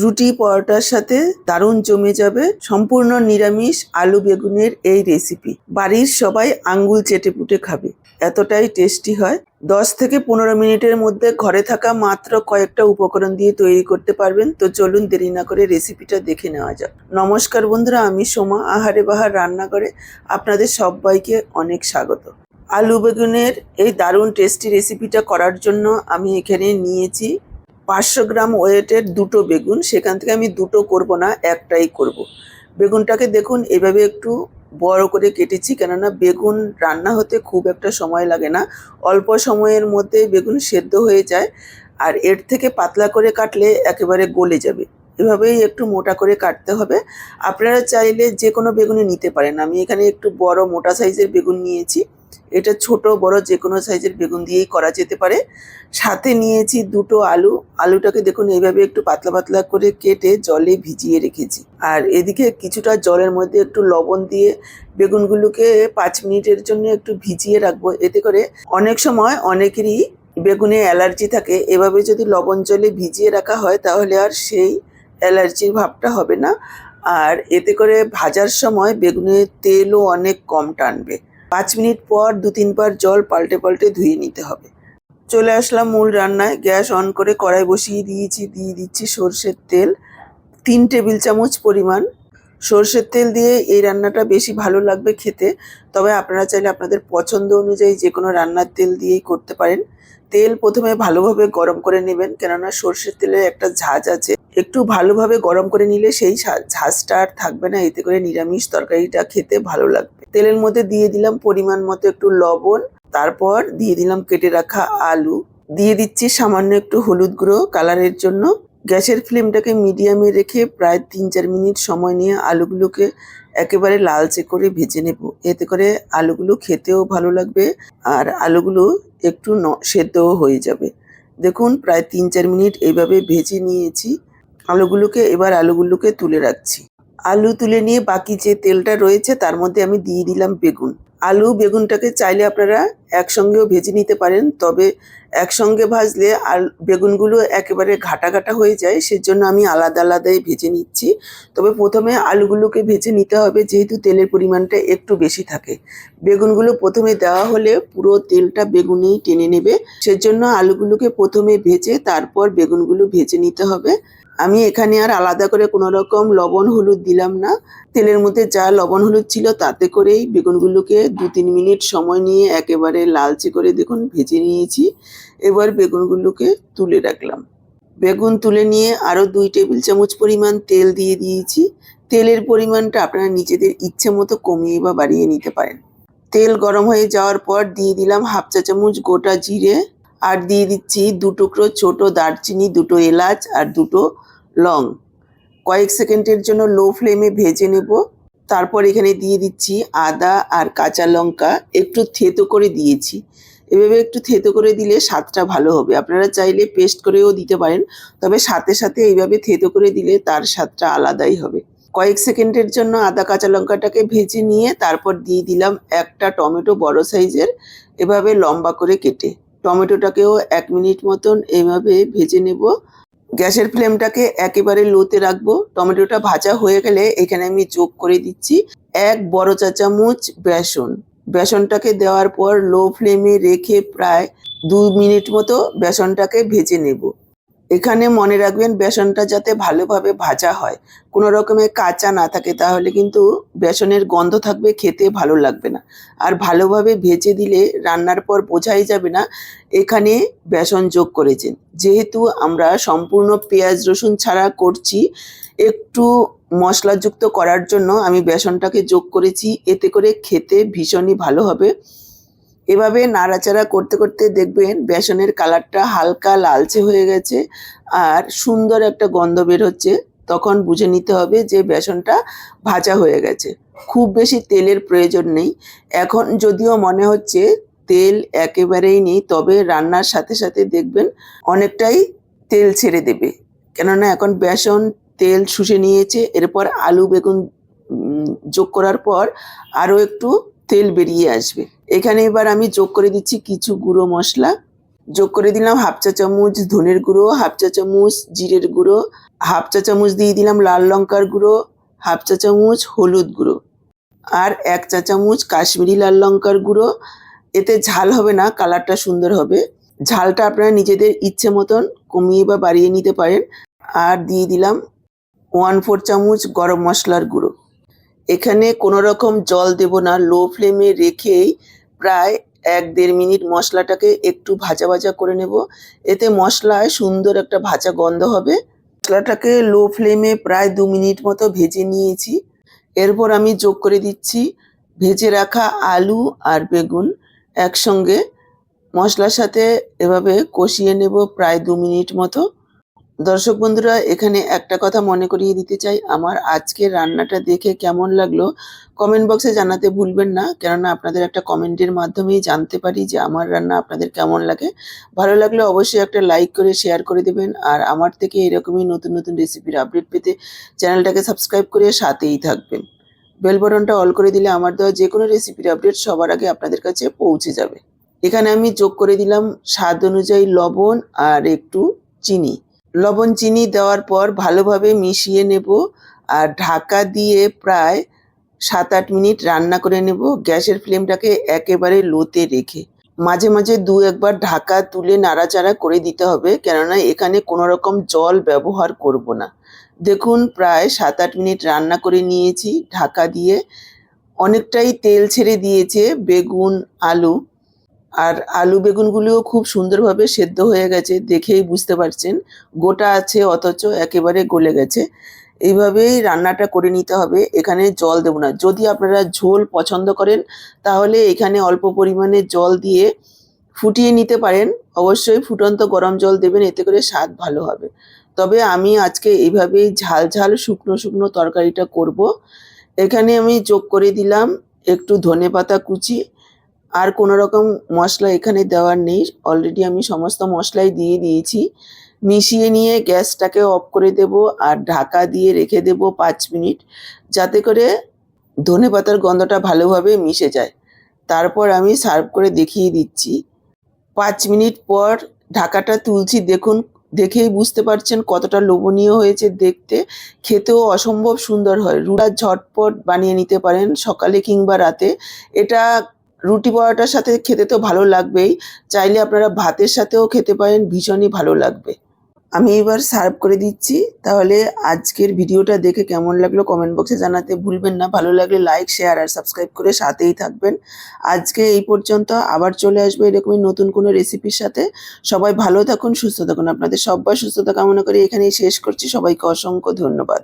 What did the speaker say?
রুটি পরোটার সাথে দারুণ জমে যাবে সম্পূর্ণ নিরামিষ আলু বেগুনের এই রেসিপি বাড়ির সবাই আঙ্গুল চেটে পুটে খাবে। এতটাই টেস্টি হয়। দশ থেকে পনেরো মিনিটের মধ্যে ঘরে থাকা মাত্র কয়েকটা উপকরণ দিয়ে তৈরি করতে পারবেন। তো চলুন দেরি না করে রেসিপিটা দেখে নেওয়া যাক। নমস্কার বন্ধুরা, আমি সোমা, আহারে বাহার রান্নাঘরে আপনাদের সবাইকে অনেক স্বাগত। আলু বেগুনের এই দারুণ টেস্টি রেসিপিটা করার জন্য আমি এখানে নিয়েছি পাঁচশো গ্রাম ওয়েটের দুটো বেগুন, সেখান থেকে আমি দুটো করব না, একটাই করব। বেগুনটাকে দেখুন, এভাবে একটু বড় করে কেটেছি, কেননা বেগুন রান্না হতে খুব একটা সময় লাগে না। অল্প সময়ের মধ্যে বেগুন সেদ্ধ হয়ে যায়, আর এর থেকে পাতলা করে কাটলে একেবারে গলে যাবে। এভাবেই একটু মোটা করে কাটতে হবে। আপনারা চাইলে যে কোনো বেগুনই নিতে পারেন। আমি এখানে একটু বড় মোটা সাইজের বেগুন নিয়েছি। এটা ছোট, বড় যে কোনো সাইজের বেগুন দিয়েই করা যেতে পারে। সাথে নিয়েছি দুটো আলু। আলুটাকে দেখুন, এইভাবে একটু পাতলা পাতলা করে কেটে জলে ভিজিয়ে রেখেছি। আর এদিকে কিছুটা জলের মধ্যে একটু লবণ দিয়ে বেগুনগুলোকে পাঁচ মিনিটের জন্য একটু ভিজিয়ে রাখব। এতে করে অনেক সময় অনেকেরই বেগুনে অ্যালার্জি থাকে। এভাবে যদি লবণ জলে ভিজিয়ে রাখা হয়, তাহলে আর সেই অ্যালার্জির ভাবটা হবে না। আর এতে করে ভাজার সময় বেগুনের তেলও অনেক কম টানবে। পাঁচ মিনিট পর দু তিনবার জল পাল্টে পাল্টে ধুয়ে নিতে হবে। চলে আসলাম মূল রান্নায়। গ্যাস অন করে কড়াই বসিয়ে দিয়েছি, দিয়ে দিচ্ছি সর্ষের তেল। তিন টেবিল চামচ পরিমাণ। সর্ষের তেল দিয়ে এই রান্নাটা বেশি ভালো লাগবে খেতে। তবে আপনারা চাইলে আপনাদের পছন্দ অনুযায়ী যে কোনো রান্নার তেল দিয়েই করতে পারেন। তেল প্রথমে ভালোভাবে গরম করে নেবেন, কেননা সর্ষের তেলের একটা ঝাঁজ আছে। একটু ভালোভাবে গরম করে নিলে সেই ঝা- ঝাঁজটা আর থাকবে না। এতে করে নিরামিষ তরকারিটা খেতে ভালো লাগবে। তেলের মধ্যে দিয়ে দিলাম পরিমাণ মতো একটু লবণ, তারপর দিয়ে দিলাম কেটে রাখা আলু। দিয়ে দিচ্ছি সামান্য একটু হলুদ গুঁড়ো কালারের জন্য। গ্যাসের ফ্লেমটাকে মিডিয়ামে রেখে প্রায় তিন চার মিনিট সময় নিয়ে আলুগুলোকে একেবারে লালচে করে ভেজে নেব। এতে করে আলুগুলো খেতেও ভালো লাগবে আর আলুগুলো একটু সেদ্ধও হয়ে যাবে। দেখুন, প্রায় তিন চার মিনিট এইভাবে ভেজে নিয়েছি। আলুগুলোকে, এবার আলুগুলোকে তুলে রাখছি। আলু তুলে নিয়ে বাকি যে তেলটা রয়েছে, তার মধ্যে আমি দিয়ে দিলাম বেগুন। আলু, বেগুনটাকে চাইলে আপনারা একসঙ্গেও ভেজে নিতে পারেন, তবে একসঙ্গে ভাজলে আর বেগুনগুলো একেবারে ঘাটা ঘাটা হয়ে যায়, সেজন্য আমি আলাদা আলাদাই ভেজে নিচ্ছি। তবে প্রথমে আলুগুলোকে ভেজে নিতে হবে, যেহেতু তেলের পরিমাণটা একটু বেশি থাকে। বেগুনগুলো প্রথমে দেওয়া হলে পুরো তেলটা বেগুনেই টেনে নেবে, সেজন্য আলুগুলোকে প্রথমে ভেজে তারপর বেগুনগুলো ভেজে নিতে হবে। আমি এখানে আর আলাদা করে কোনো রকম লবণ, হলুদ দিলাম না। তেলের মধ্যে যা লবণ, হলুদ ছিল তাতে করেই বেগুনগুলোকে দু তিন মিনিট সময় নিয়ে একেবারে লালচে করে দেখুন ভেজে নিয়েছি। এবার বেগুনগুলোকে তুলে রাখলাম। বেগুন তুলে নিয়ে আরও দুই টেবিল চামচ পরিমাণ তেল দিয়ে দিয়েছি। তেলের পরিমাণটা আপনারা নিজেদের ইচ্ছে মতো কমিয়ে বা বাড়িয়ে নিতে পারেন। তেল গরম হয়ে যাওয়ার পর দিয়ে দিলাম হাফ চা চামচ গোটা জিরে। আর দিয়ে দিচ্ছি দু টুকরো ছোট দারচিনি, দুটো এলাচ আর দুটো লং। কয়েক সেকেন্ডের জন্য লো ফ্লেমে ভেজে নেব। তারপর এখানে দিয়ে দিচ্ছি আদা আর কাঁচা লঙ্কা। একটু থেতো করে দিয়েছি। এভাবে একটু থেতো করে দিলে স্বাদটা ভালো হবে। আপনারা চাইলে পেস্ট করেও দিতে পারেন, তবে সাথে সাথে এইভাবে থেতো করে দিলে তার স্বাদটা আলাদাই হবে। কয়েক সেকেন্ডের জন্য আদা কাঁচা লঙ্কাটাকে ভেজে নিয়ে তারপর দিয়ে দিলাম একটা টমেটো বড় সাইজের। এভাবে লম্বা করে কেটে। টমেটোটাকেও এক মিনিট মতন এইভাবে ভেজে নেব। গ্যাসের ফ্লেমটাকে একেবারে লোতে রাখব। টমেটোটা ভাজা হয়ে গেলে এখানে আমি যোগ করে দিচ্ছি এক বড় চা চামচ বেসন। বেসনটাকে দেওয়ার পর লো ফ্লেমে রেখে প্রায় দু মিনিট মতো বেসনটাকে ভেজে নেব। এখানে মনে রাখবেন বেসনটা যাতে ভালোভাবে ভাজা হয়। কোনো রকমের কাঁচা না থাকে তাহলে কিন্তু বেসনের গন্ধ থাকবে, খেতে ভালো লাগবে না। আর ভালোভাবে ভেজে দিলে রান্নার পর বোঝাই যাবে না, এখানে বেসন যোগ করেছেন। যেহেতু আমরা সম্পূর্ণ পেঁয়াজ, রসুন ছাড়া করছি, একটু মশলাযুক্ত করার জন্য আমি বেসনটাকে যোগ করেছি। এতে করে খেতে ভীষণই ভালো হবে। এভাবে নাড়াচাড়া করতে করতে দেখবেন বেসনের কালারটা হালকা লালচে হয়ে গেছে আর সুন্দর একটা গন্ধ বের হচ্ছে। তখন বুঝে নিতে হবে যে বেসনটা ভাজা হয়ে গেছে। খুব বেশি তেলের প্রয়োজন নেই। এখন যদিও মনে হচ্ছে তেল একেবারেই নেই, তবে রান্নার সাথে সাথে দেখবেন অনেকটাই তেল ছেড়ে দেবে। কেননা এখন বেসন তেল শুষে নিয়েছে, এরপর আলু, বেগুন যোগ করার পর আরও একটু তেল বেরিয়ে আসবে। এখানে এবার আমি যোগ করে দিচ্ছি কিছু গুঁড়ো মশলা। যোগ করে দিলাম হাফ চা চামচ ধনের গুঁড়ো, হাফ চা চামচ জিরের গুঁড়ো, হাফ চা চামচ দিয়ে দিলাম লাল লঙ্কার গুঁড়ো, হাফ চা চামচ হলুদ গুঁড়ো আর এক চা চামচ কাশ্মীরি লাল লঙ্কার গুঁড়ো। এতে ঝাল হবে না, কালারটা সুন্দর হবে। ঝালটা আপনারা নিজেদের ইচ্ছে মতন কমিয়ে বা বাড়িয়ে নিতে পারেন। আর দিয়ে দিলাম ওয়ান ফোর চামচ গরম মশলার গুঁড়ো। এখানে কোনো রকম জল দেব না লো ফ্লেমে রেখেই প্রায় এক দেড় মিনিট মশলাটাকে একটু ভাজা ভাজা করে নেব। এতে মশলায় সুন্দর একটা ভাজা গন্ধ হবে। মশলাটাকে লো ফ্লেমে প্রায় দু মিনিট মতো ভেজে নিয়েছি। এরপর আমি যোগ করে দিচ্ছি ভেজে রাখা আলু আর বেগুন একসঙ্গে। মশলার সাথে এভাবে কষিয়ে নেব প্রায় দু মিনিট মতো। দর্শক বন্ধুরা, এখানে একটা কথা মনে করিয়ে দিতে চাই। আমার আজকের রান্নাটা দেখে কেমন লাগল কমেন্ট বক্সে জানাতে ভুলবেন না। কেননা আপনাদের একটা কমেন্টের মাধ্যমেই জানতে পারি যে আমার রান্না আপনাদের কেমন লাগে। ভালো লাগলে অবশ্যই একটা লাইক করে, শেয়ার করে দেবেন। আর আমার থেকে এরকমই নতুন নতুন রেসিপির আপডেট পেতে চ্যানেলটাকে সাবস্ক্রাইব করে সাথেই থাকবেন। বেল বটনটা অল করে দিলে আমার দেওয়া যে কোনো রেসিপির আপডেট সবার আগে আপনাদের কাছে পৌঁছে যাবে। এখানে আমি যোগ করে দিলাম স্বাদ অনুযায়ী লবণ আর একটু চিনি। লবণ চিনি দেওয়ার পর ভালোভাবে মিশিয়ে নেব আর ঢাকা দিয়ে প্রায় সাত আট মিনিট রান্না করে নেব। গ্যাসের ফ্লেমটাকে একেবারে লোতে রেখে। মাঝে মাঝে দু একবার ঢাকা তুলে নাড়াচাড়া করে দিতে হবে, কেননা এখানে কোনো রকম জল ব্যবহার করব না। দেখুন, প্রায় সাত আট মিনিট রান্না করে নিয়েছি। ঢাকা দিয়ে অনেকটাই তেল ছেড়ে দিয়েছে বেগুন, আলু আর আলু বেগুনগুলিও খুব সুন্দরভাবে সেদ্ধ হয়ে গেছে, দেখেই বুঝতে পারছেন। গোটা আছে, অথচ একেবারে গলে গেছে। এইভাবেই রান্নাটা করে নিতে হবে, এখানে জল দেবো না। যদি আপনারা ঝোল পছন্দ করেন, তাহলে এখানে অল্প পরিমাণে জল দিয়ে ফুটিয়ে নিতে পারেন। অবশ্যই ফুটন্ত গরম জল দেবেন, এতে করে স্বাদ ভালো হবে। তবে আমি আজকে এইভাবেই ঝাল ঝাল শুকনো শুকনো তরকারিটা করব। এখানে আমি যোগ করে দিলাম একটু ধনে পাতা কুচি আর কোনো রকম মশলা এখানে দেওয়ার নেই। অলরেডি আমি সমস্ত মশলাই দিয়ে দিয়েছি। মিশিয়ে নিয়ে গ্যাসটাকে অফ করে দেব আর ঢাকা দিয়ে রেখে দেব পাঁচ মিনিট যাতে করে ধনে পাতার গন্ধটা ভালোভাবে মিশে যায়। তারপর আমি সার্ভ করে দেখিয়ে দিচ্ছি। পাঁচ মিনিট পর ঢাকাটা তুলছি। দেখুন, দেখেই বুঝতে পারছেন কতটা লোভনীয় হয়েছে দেখতে। খেতেও অসম্ভব সুন্দর হয়। রুটা ঝটপট বানিয়ে নিতে পারেন সকালে কিংবা রাতে। এটা রুটি পরোটার সাথে খেতে তো ভালো লাগবেই। চাইলে আপনারা ভাতের সাথেও খেতে পারেন, ভীষণই ভালো লাগবে। আমি এবার সার্ভ করে দিচ্ছি। তাহলে আজকের ভিডিওটা দেখে কেমন লাগল কমেন্ট বক্সে জানাতে ভুলবেন না। ভালো লাগলে লাইক শেয়ার আর সাবস্ক্রাইব করে সাথেই থাকবেন। আজকে এই পর্যন্ত আবার চলে আসবে এরকমই নতুন কোনো রেসিপির সাথে। সবাই ভালো থাকুন, সুস্থ থাকুন। আপনাদের সব্বার সুস্থতা কামনা করে এখানেই শেষ করছি। সবাইকে অসংখ্য ধন্যবাদ।